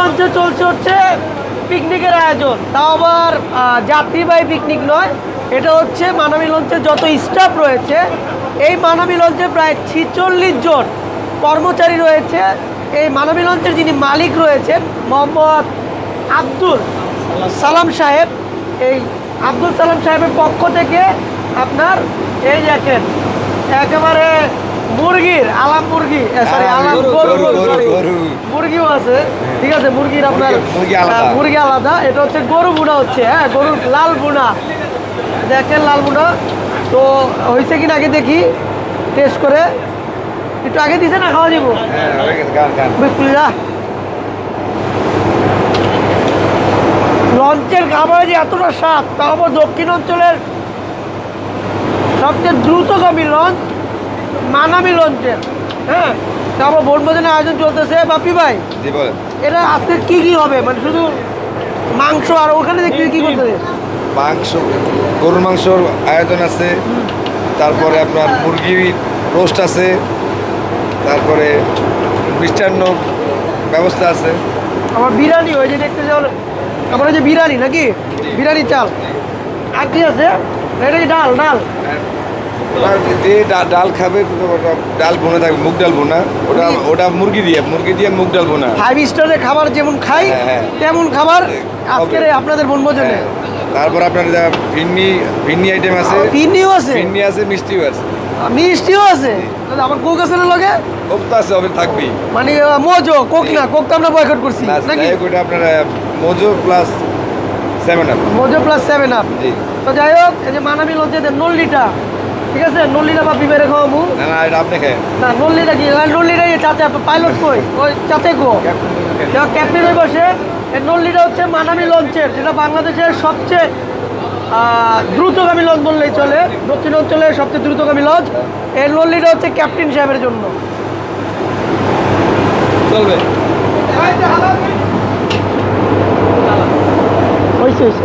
লঞ্চে চলছে হচ্ছে পিকনিকের আয়োজন। তাও আবার যাত্রীবাহী পিকনিক নয়, এটা হচ্ছে মানামি লঞ্চে যত স্টাফ রয়েছে, এই মানামি লঞ্চে প্রায় ছিচল্লিশ জন কর্মচারী রয়েছে। এই মানবী লঞ্চের যিনি মালিক রয়েছেন, মোহাম্মদ আব্দুল সালাম সাহেব, এই আব্দুল সালাম সাহেবের পক্ষ থেকে আপনার, এই দেখেন, একেবারে মুরগির আলাম মুরগি। সরি হ্যাঁ, আলাম গরু। মুরগিও আছে ঠিক আছে মুরগির আপনার মুরগি- আলাদা। এটা হচ্ছে গরু বুনা হচ্ছে হ্যাঁ গরুর লাল বুনা। দেখেন লাল বুনা। তো হয়েছে কিনা আগে দেখি টেস্ট করে। একটু আগে দিছে না খাওয়া যাব? হ্যাঁ বিসমিল্লাহ। লঞ্চের খাবারে যে এতটা স্বাদ তা আবার দক্ষিণ অঞ্চলের সবচেয়ে দ্রুতগামী লঞ্চ। মানামি লঞ্চের হ্যাঁ? তারপর বনভোজনের আয়োজন চলতেছে বাপি ভাই? জি এটা আজকে কি কি হবে? মানে শুধু মাংস আর ওখানে দেখতে কি করতেছে মাংস গরুর মাংসর আয়োজন আছে তারপরে আপনার মুরগি রোস্ট আছে তারপরে মিষ্টান্ন ব্যবস্থা আছে। আমার বিরিয়ানি ওই যে দেখতে যাও আমার ওই যে বিরিয়ানি নাকি? বিরিয়ানি চাল। আর কি আছে? এটা ডাল ডাল? আর যে ডাল খাবে ডাল বোনা থাকবে মুগ ডাল বোনা ওটা ওটা মুরগি দিয়ে মুরগি দিয়ে মুগ ডাল বোনা ফাইভ স্টারের খাবার যেমন খাই হ্যাঁ, হ্যাঁ। তেমন খাবার আজকের আপনাদের বনভোজনে। হ্যাঁ। তারপর আপনার ভিন্নি ভিন্নি আইটেম আছে। পিনিও আছে। ভিন্নি আছে মিষ্টিও আছে। মিষ্টিও আছে। তাহলে আমার কোক আছে লগে? কোক তো আছে হবে থাকবেই। মানে মোজো কোক না কোক তো আমরা বয়কট করছি নাকি? ওটা আপনার Mojo plus seven up Mojo plus seven up জি। তো যাই হোক এই যে মানামি দেন নল্লিটা। ঠিক আছে নল্লিটা বা বিবেরে খাওয়াবো। না না এটা আপনি খায়। না নল্লিটা কি? এই চাচা পাইলট কই? ওই চাচা গো ক্যাপ্টেন হয়ে বসে এই নল্লিটা হচ্ছে মানামি লঞ্চের যেটা বাংলাদেশের সবচেয়ে দ্রুতগামী লঞ্চ বললেই চলে। দক্ষিণ অঞ্চলের সবচেয়ে দ্রুতগামী লঞ্চ। এই নল্লিটা হচ্ছে ক্যাপ্টেন সাহেবের জন্য। চলবে। হয়েছে হয়েছে